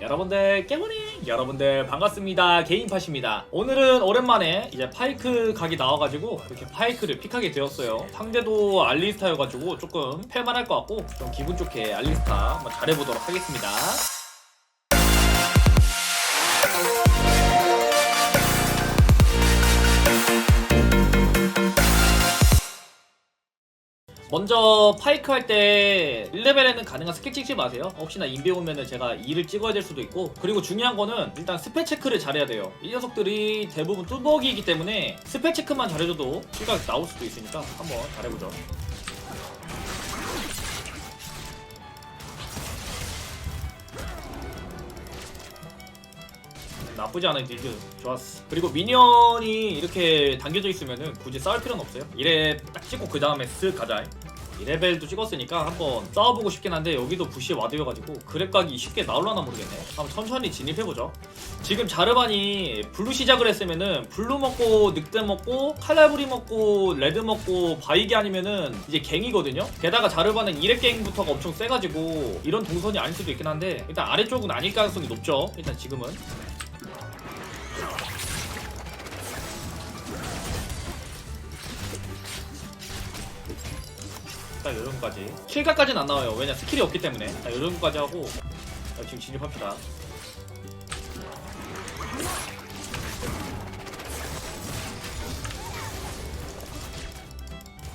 여러분들 깨모닝 여러분들 반갑습니다. 개인팟입니다. 오늘은 오랜만에 이제 파이크 각이 나와가지고 이렇게 파이크를 픽하게 되었어요. 상대도 알리스타여가지고 조금 패만할 것 같고 좀 기분 좋게 알리스타 한번 잘해보도록 하겠습니다 먼저 파이크 할 때 1레벨에는 가능한 스킬 찍지 마세요. 혹시나 인베 오면은 제가 2를 찍어야 될 수도 있고 그리고 중요한 거는 일단 스펠 체크를 잘해야 돼요. 이 녀석들이 대부분 뚜벅이기 때문에 스펠 체크만 잘해줘도 킬각 나올 수도 있으니까 한번 잘해보죠. 나쁘지 않은 딜드 좋았어. 그리고 미니언이 이렇게 당겨져 있으면은 굳이 싸울 필요는 없어요. 이래 딱 찍고 그 다음에 쓱 가자. 2레벨도 찍었으니까 한번 싸워보고 싶긴 한데 여기도 부시 와드여가지고 그랩 각이 쉽게 나올라나 모르겠네. 한번 천천히 진입해보죠. 지금 자르반이 블루 시작을 했으면은 블루 먹고 늑대 먹고 칼날부리 먹고 레드 먹고 바이기 아니면은 이제 갱이거든요. 게다가 자르반은 2렙 갱부터가 엄청 세가지고 이런 동선이 아닐 수도 있긴 한데 일단 아래쪽은 아닐 가능성이 높죠. 일단 지금은 딱 요정도까지. 킬각까지는 안 나와요. 왜냐 스킬이 없기 때문에. 딱 요정도까지 하고 자, 지금 진입합시다.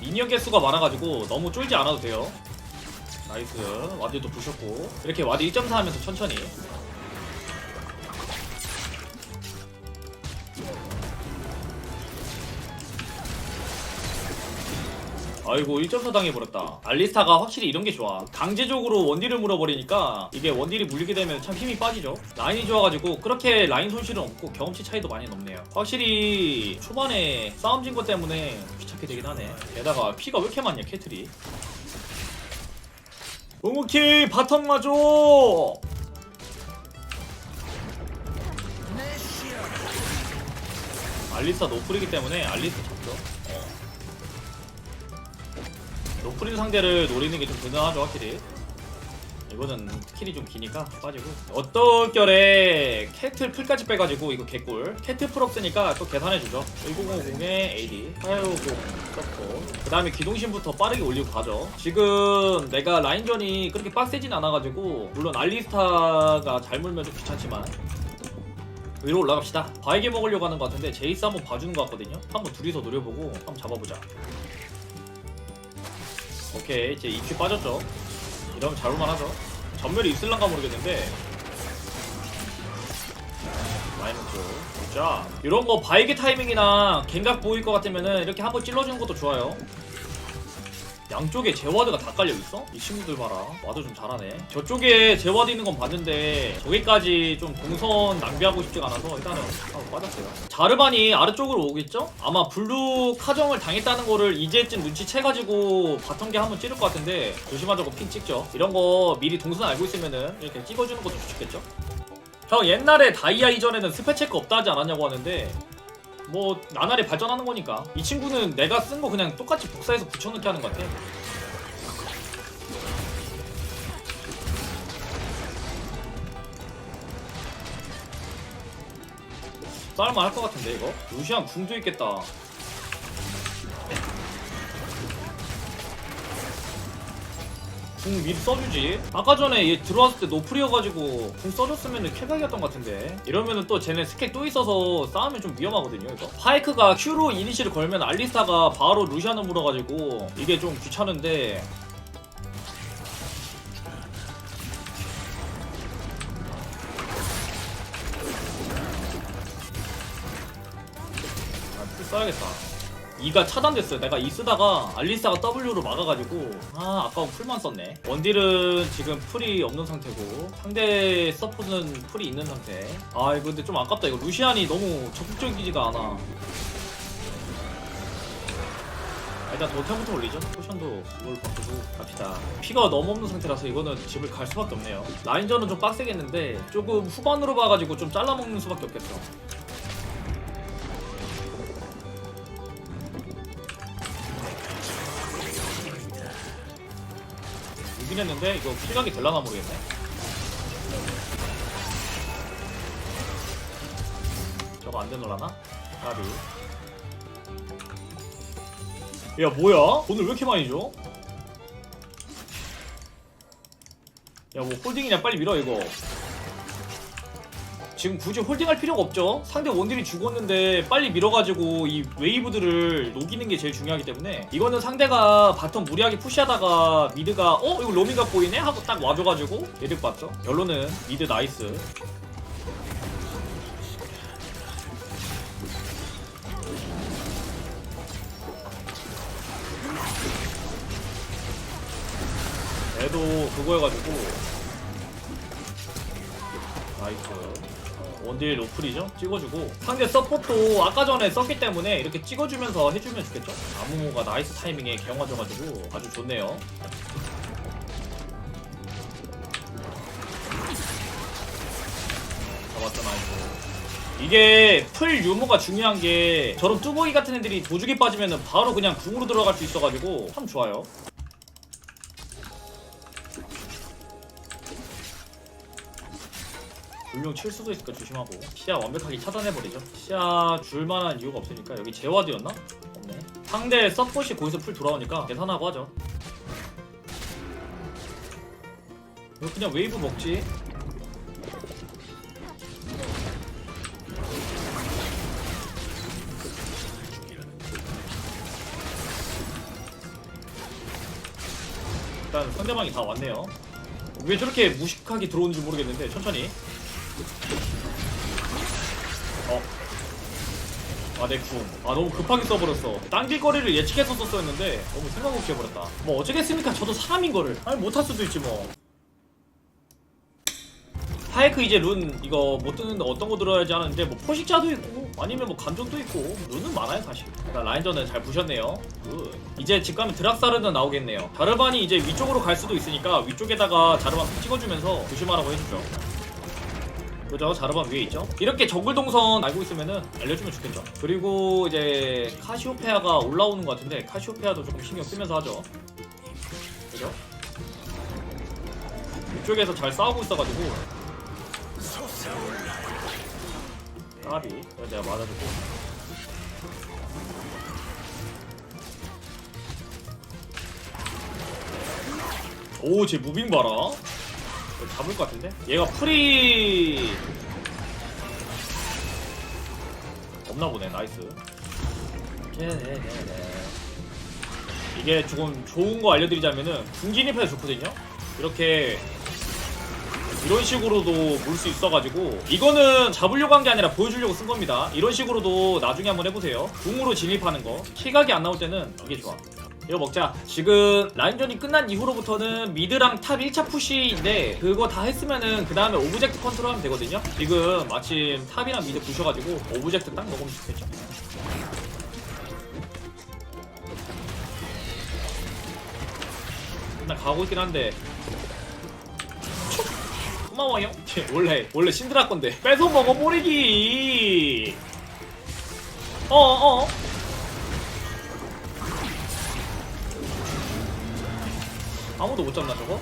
미니언 개수가 많아가지고 너무 쫄지 않아도 돼요. 나이스. 와드도 부셨고. 이렇게 와드 1.4 하면서 천천히 아이고 1.4 당해버렸다. 알리스타가 확실히 이런 게 좋아. 강제적으로 원딜을 물어버리니까 이게 원딜이 물리게 되면 참 힘이 빠지죠. 라인이 좋아가지고 그렇게 라인 손실은 없고 경험치 차이도 많이 높네요. 확실히 초반에 싸움 진 것 때문에 귀찮게 되긴 하네. 게다가 피가 왜 이렇게 많냐 캐틀이. 웅우키 바텀 마줘 알리스타 노플이기 때문에 알리스타 잡죠. 어. 노프린 상대를 노리는 게 좀 대단하죠 확실히. 이거는 스킬이 좀 기니까 빠지고. 어떨결에 캐틀 풀까지 빼가지고 이거 개꿀. 캐틀 풀 없으니까 또 계산해주죠. 1950에 AD 850 서포 그 다음에 기동신부터 빠르게 올리고 가죠. 지금 내가 라인전이 그렇게 빡세진 않아가지고 물론 알리스타가 잘 물면 좀 귀찮지만 위로 올라갑시다. 바이게 먹으려고 하는 것 같은데 제이스 한번 봐주는 것 같거든요. 한번 둘이서 노려보고 한번 잡아보자 오케이 제 EQ 빠졌죠. 이러면 잡을만 하죠. 전멸이 있을란가 모르겠는데. 많이 먹고 자 이런 거 바이게 타이밍이나 갱각 보일 것 같으면은 이렇게 한번 찔러주는 것도 좋아요 양쪽에 제와드가 다 깔려있어? 이 친구들 봐라 와드 좀 잘하네 저쪽에 제와드 있는 건 봤는데 저기까지 좀 동선 낭비하고 싶지가 않아서 일단은 한번 빠졌어요 자르반이 아래쪽으로 오겠죠? 아마 블루 카정을 당했다는 거를 이제쯤 눈치채가지고 바텀게 한번 찌를 것 같은데 조심하자고 핑 찍죠 이런 거 미리 동선 알고 있으면은 이렇게 찍어주는 것도 좋겠죠? 형 옛날에 다이아 이전에는 스페 체크 없다 하지 않았냐고 하는데 뭐 나날이 발전하는 거니까. 이 친구는 내가 쓴 거 그냥 똑같이 복사해서 붙여넣기 하는 것 같아. 싸울만 할 것 같은데 이거? 루시안 궁도 있겠다 궁 미리 써주지. 아까 전에 얘 들어왔을 때 노플이어가지고 궁 써줬으면 킬각이었던 것 같은데. 이러면은 또 쟤네 스킬 또 있어서 싸우면 좀 위험하거든요 이거. 파이크가 Q로 이니시를 걸면 알리스타가 바로 루시안을 물어가지고 이게 좀 귀찮은데. 아, 풀 써야겠다. 이가 차단됐어요. 내가 이 쓰다가 알리스타가 W로 막아가지고 아 아까운 풀만 썼네. 원딜은 지금 풀이 없는 상태고 상대 서폿은 풀이 있는 상태. 아 이거 근데 좀 아깝다. 이거 루시안이 너무 적극적이지가 않아. 아, 일단 도템부터 올리죠. 포션도 이걸 바꾸고 갑시다. 피가 너무 없는 상태라서 이거는 집을 갈 수밖에 없네요. 라인전은 좀 빡세겠는데 조금 후반으로 봐가지고 좀 잘라먹는 수밖에 없겠어. 되긴 했는데 이거 킬각이 될라나 모르겠네 저거 안 되놀라나? 까비 야 뭐야? 오늘 왜 이렇게 많이 줘? 야 뭐 홀딩이냐 빨리 밀어 이거 지금 굳이 홀딩할 필요가 없죠 상대 원딜이 죽었는데 빨리 밀어가지고 이 웨이브들을 녹이는 게 제일 중요하기 때문에 이거는 상대가 바텀 무리하게 푸시하다가 미드가 어? 이거 로밍각 보이네? 하고 딱 와줘가지고 얘들 봤죠 결론은 미드 나이스 얘도 그거여가지고 나이스. 어, 원딜 로플이죠? 찍어주고. 상대 서포트도 아까 전에 썼기 때문에 이렇게 찍어주면서 해주면 좋겠죠? 아무모가 나이스 타이밍에 개영화줘가지고 아주 좋네요. 잡았죠 나이스. 이게 풀 유무가 중요한 게 저런 뚜벅이 같은 애들이 도죽이 빠지면 바로 그냥 궁으로 들어갈 수 있어가지고 참 좋아요 불용 칠 수도 있으니까 조심하고. 시야 완벽하게 차단해버리죠. 시야 줄만한 이유가 없으니까 여기 제와드였나? 없네. 상대 서폿이 거기서 풀 돌아오니까 계산하고 하죠. 이거 그냥 웨이브 먹지. 일단 상대방이 다 왔네요. 왜 저렇게 무식하게 들어오는지 모르겠는데 천천히 어. 아, 내 궁. 아, 너무 급하게 써버렸어. 당길 거리를 예측해서 썼었는데, 너무 생각 없이 해버렸다. 뭐, 어쩌겠습니까? 저도 사람인 거를. 아니, 못할 수도 있지, 뭐. 파이크 이제 룬, 이거 못 뜨는데 어떤 거 들어야지 하는데, 뭐, 포식자도 있고, 아니면 뭐, 감정도 있고, 룬은 많아요, 사실. 일단 라인전은 잘 부셨네요. 굿. 이제 집 가면 드락사르는 나오겠네요. 자르반이 이제 위쪽으로 갈 수도 있으니까, 위쪽에다가 자르반 찍어주면서 조심하라고 해주죠. 그죠? 자르반 위에 있죠? 이렇게 정글 동선 알고 있으면은 알려주면 좋겠죠. 그리고 이제 카시오페아가 올라오는 것 같은데 카시오페아도 조금 신경 쓰면서 하죠. 그죠? 이쪽에서 잘 싸우고 있어가지고 까비 내가 맞아주고 오제 무빙 봐라 잡을 것 같은데? 얘가 프리. 없나 보네 나이스. 이게 조금 좋은 거 알려드리자면은 궁진입해서 좋거든요? 이렇게 이런 식으로도 물 수 있어가지고 이거는 잡으려고 한 게 아니라 보여주려고 쓴 겁니다. 이런 식으로도 나중에 한번 해보세요. 궁으로 진입하는 거. 킬각이 안 나올 때는 이게 좋아 이거 먹자. 지금 라인전이 끝난 이후로부터는 미드랑 탑 1차 푸시인데 그거 다 했으면은 그 다음에 오브젝트 컨트롤하면 되거든요. 지금 마침 탑이랑 미드 부셔가지고 오브젝트 딱 먹으면 좋겠죠. 일단 가고 있긴 한데 고마워요. 원래 원래 신드라 건데 뺏어 먹어 버리기. 어어. 아무도 못 잡나 저거?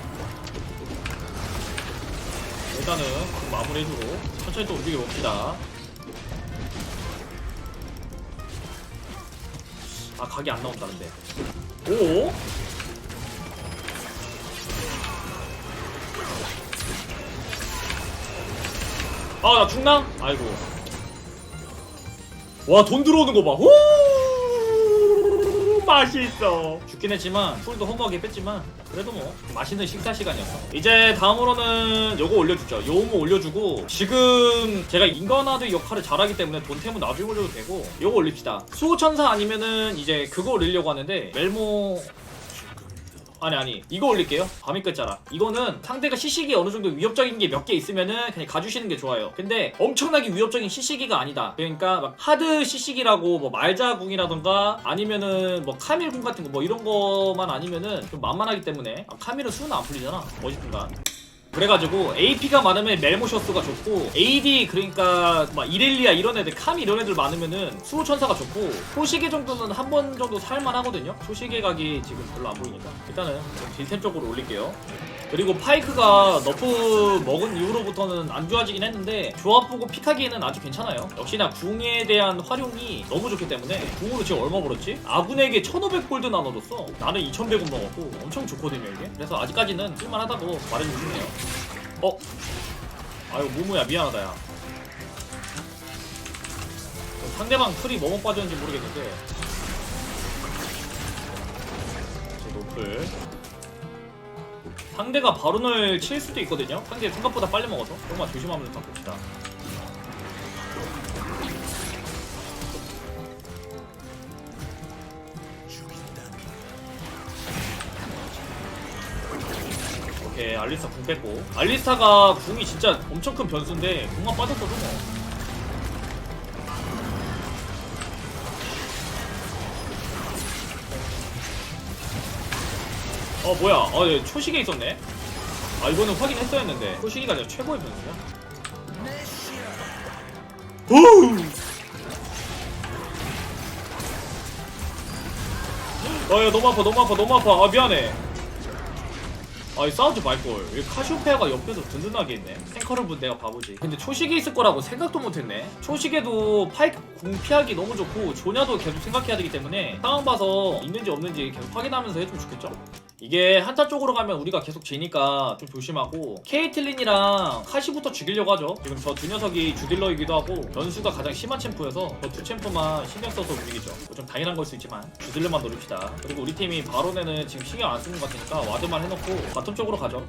일단은 마무리해주고 천천히 또 움직여 봅시다. 아 각이 안 나온다는데. 오? 아나 죽나? 아이고. 와 돈 들어오는 거 봐. 오! 맛있어. 죽긴 했지만 풀도 허무하게 뺐지만 그래도 뭐 맛있는 식사 시간이었어. 이제 다음으로는 요거 올려주죠. 요모 올려주고 지금 제가 인간화드 역할을 잘하기 때문에 돈 템은 나중에 올려도 되고 요거 올립시다. 수호천사 아니면은 이제 그거 올리려고 하는데 멜모 아니 아니. 이거 올릴게요. 밤이 끝자라 이거는 상대가 시식이 어느 정도 위협적인 게 몇 개 있으면은 그냥 가주시는 게 좋아요. 근데 엄청나게 위협적인 시식이가 아니다. 그러니까 막 하드 시식이라고 뭐 말자궁이라던가 아니면은 뭐 카밀궁 같은 거 뭐 이런 거만 아니면은 좀 만만하기 때문에. 아, 카밀은 수는 안 풀리잖아. 멋있든가 그래가지고 AP가 많으면 멜모셔스가 좋고 AD 그러니까 막 이렐리아 이런 애들 카미 이런 애들 많으면은 수호천사가 좋고 소시계 정도는 한 번 정도 살만하거든요. 소시계 각이 지금 별로 안 보이니까. 일단은 딜템 쪽으로 올릴게요 그리고 파이크가 너프 먹은 이후로부터는 안 좋아지긴 했는데 조합 보고 픽하기에는 아주 괜찮아요. 역시나 궁에 대한 활용이 너무 좋기 때문에 궁으로 지금 얼마 벌었지? 아군에게 1500골드 나눠줬어. 나는 2100원 먹었고 엄청 좋거든요 이게. 그래서 아직까지는 쓸만하다고 말해주시네요. 어? 아유 무무야 미안하다 야. 상대방 풀이 뭐뭐 빠졌는지 모르겠는데 제 노플 상대가 바론을 칠 수도 있거든요. 상대 생각보다 빨리 먹어서. 조금만 조심하면서 봅시다. 오케이 알리스타 궁 뺐고. 알리스타가 궁이 진짜 엄청 큰 변수인데 궁만 빠졌어도 뭐 어 뭐야? 어 예, 초식에 있었네. 아 이거는 확인했어야 했는데. 초식이가 진짜 최고의 변수야. 어야 너무 아파 너무 아파 너무 아파. 아 미안해. 아이 싸우지 말걸. 이 카시오페아가 옆에서 든든하게 있네. 탱커를 본 내가 바보지. 근데 초식에 있을 거라고 생각도 못했네. 초식에도 파이크 궁 피하기 너무 좋고 조냐도 계속 생각해야 되기 때문에 상황 봐서 있는지 없는지 계속 확인하면서 해주면 좋겠죠 이게 한타 쪽으로 가면 우리가 계속 지니까 좀 조심하고 케이틀린이랑 카시부터 죽이려고 하죠. 지금 저 두 녀석이 주딜러이기도 하고 변수가 가장 심한 챔프여서 저 두 챔프만 신경 써서 움직이죠. 뭐 좀 당연한 걸 수 있지만 주딜러만 노립시다. 그리고 우리 팀이 바론에는 지금 신경 안 쓰는 것 같으니까 와드만 해놓고 바텀 쪽으로 가죠.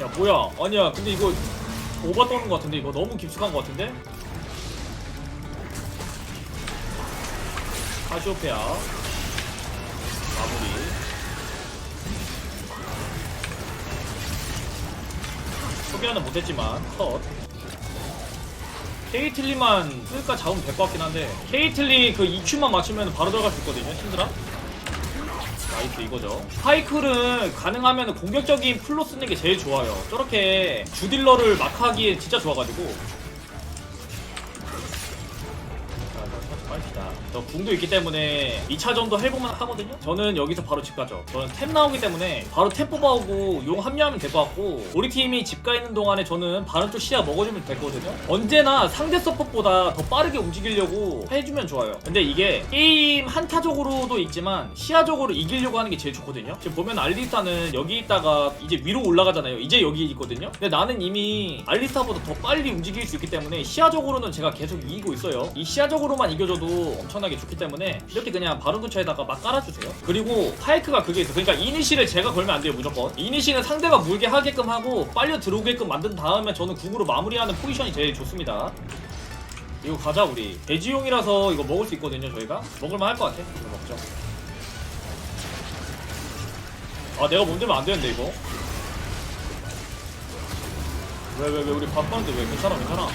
야 뭐야? 아니야 근데 이거 오버 떠는 것 같은데? 이거 너무 깊숙한 것 같은데? 카시오페아 소개는 못했지만 컷. 케이틀리만 쓸까 잡으면 될 것 같긴 한데 케이틀리 그 EQ만 맞추면 바로 들어갈 수 있거든요 힘들어? 나이스 이거죠. 파이크를 가능하면 공격적인 풀로 쓰는 게 제일 좋아요. 저렇게 주딜러를 마크하기에 진짜 좋아가지고 저 궁도 있기 때문에 2차전도 해보면 하거든요? 저는 여기서 바로 집 가죠. 저는 템 나오기 때문에 바로 템 뽑아오고 용 합류하면 될 것 같고 우리 팀이 집 가 있는 동안에 저는 바른 쪽 시야 먹어주면 될 거거든요? 언제나 상대 서폿보다 더 빠르게 움직이려고 해주면 좋아요. 근데 이게 게임 한타적으로도 있지만 시야적으로 이기려고 하는 게 제일 좋거든요? 지금 보면 알리스타는 여기 있다가 이제 위로 올라가잖아요. 이제 여기 있거든요? 근데 나는 이미 알리스타보다 더 빨리 움직일 수 있기 때문에 시야적으로는 제가 계속 이기고 있어요. 이 시야적으로만 이겨줘도 엄청 나게 좋기 때문에 이렇게 그냥 바른 근처에다가 막 깔아주세요. 그리고 파이크가 그게 있어. 그러니까 이니시를 제가 걸면 안 돼요, 무조건. 이니시는 상대가 물게 하게끔 하고 빨려 들어오게끔 만든 다음에 저는 궁으로 마무리하는 포지션이 제일 좋습니다. 이거 가자 우리 돼지용이라서 이거 먹을 수 있거든요 저희가 먹을만 할 것 같아 이거 먹죠 아 내가 몸들면 안 되는데 이거 왜 왜 왜 우리 바빠는데 왜 괜찮아 괜찮아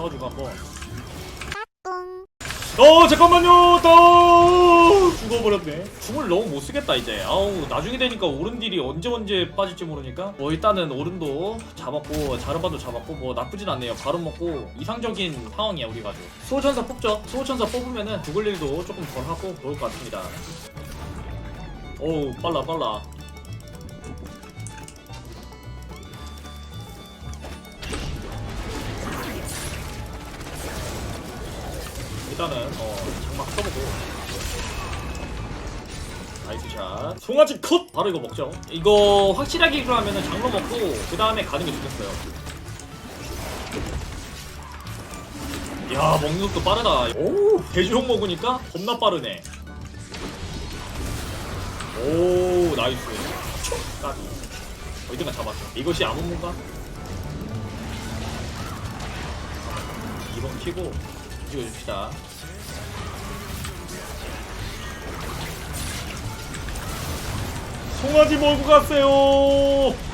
써주고. 한번 어 잠깐만요. 또 죽어버렸네. 궁을 너무 못 쓰겠다 이제. 아우 나중에 되니까 오른 딜이 언제 언제 빠질지 모르니까. 뭐 일단은 오른도 잡았고 자르바도 잡았고 뭐 나쁘진 않네요. 바로 먹고 이상적인 상황이야 우리가 좀 수호천사 뽑죠? 수호천사 뽑으면은 죽을 일도 조금 덜 하고 그럴 것 같습니다. 어우 빨라 빨라 일단은 어 장막 써보고. 나이스 샷. 송아지 컷! 바로 이거 먹죠. 이거 확실하게 하면은 장로 먹고 그 다음에 가는 게 좋겠어요. 야 먹는 것도 빠르다. 오 대주홍 먹으니까 겁나 빠르네. 오 나이스. 까비. 어디가 잡았어? 이것이 아무문가? 2번 키고 찍어줍시다 송아지 먹고 갔어요.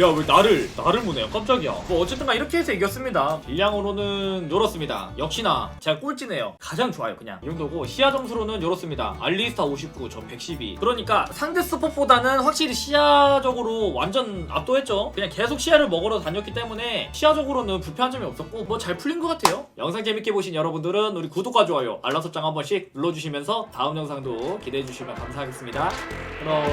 야 왜 나를 나를 무네요 깜짝이야 뭐 어쨌든 간 이렇게 해서 이겼습니다 딜량으로는 요렇습니다 역시나 제가 꼴찌네요 가장 좋아요 그냥 이 정도고 시야 점수로는 요렇습니다 알리스타 59, 전 112. 그러니까 상대 서포트보다는 확실히 시야적으로 완전 압도했죠. 그냥 계속 시야를 먹으러 다녔기 때문에 시야적으로는 불편한 점이 없었고 뭐 잘 풀린 것 같아요. 영상 재밌게 보신 여러분들은 우리 구독과 좋아요, 알람 설정 한 번씩 눌러주시면서 다음 영상도 기대해 주시면 감사하겠습니다. 그럼.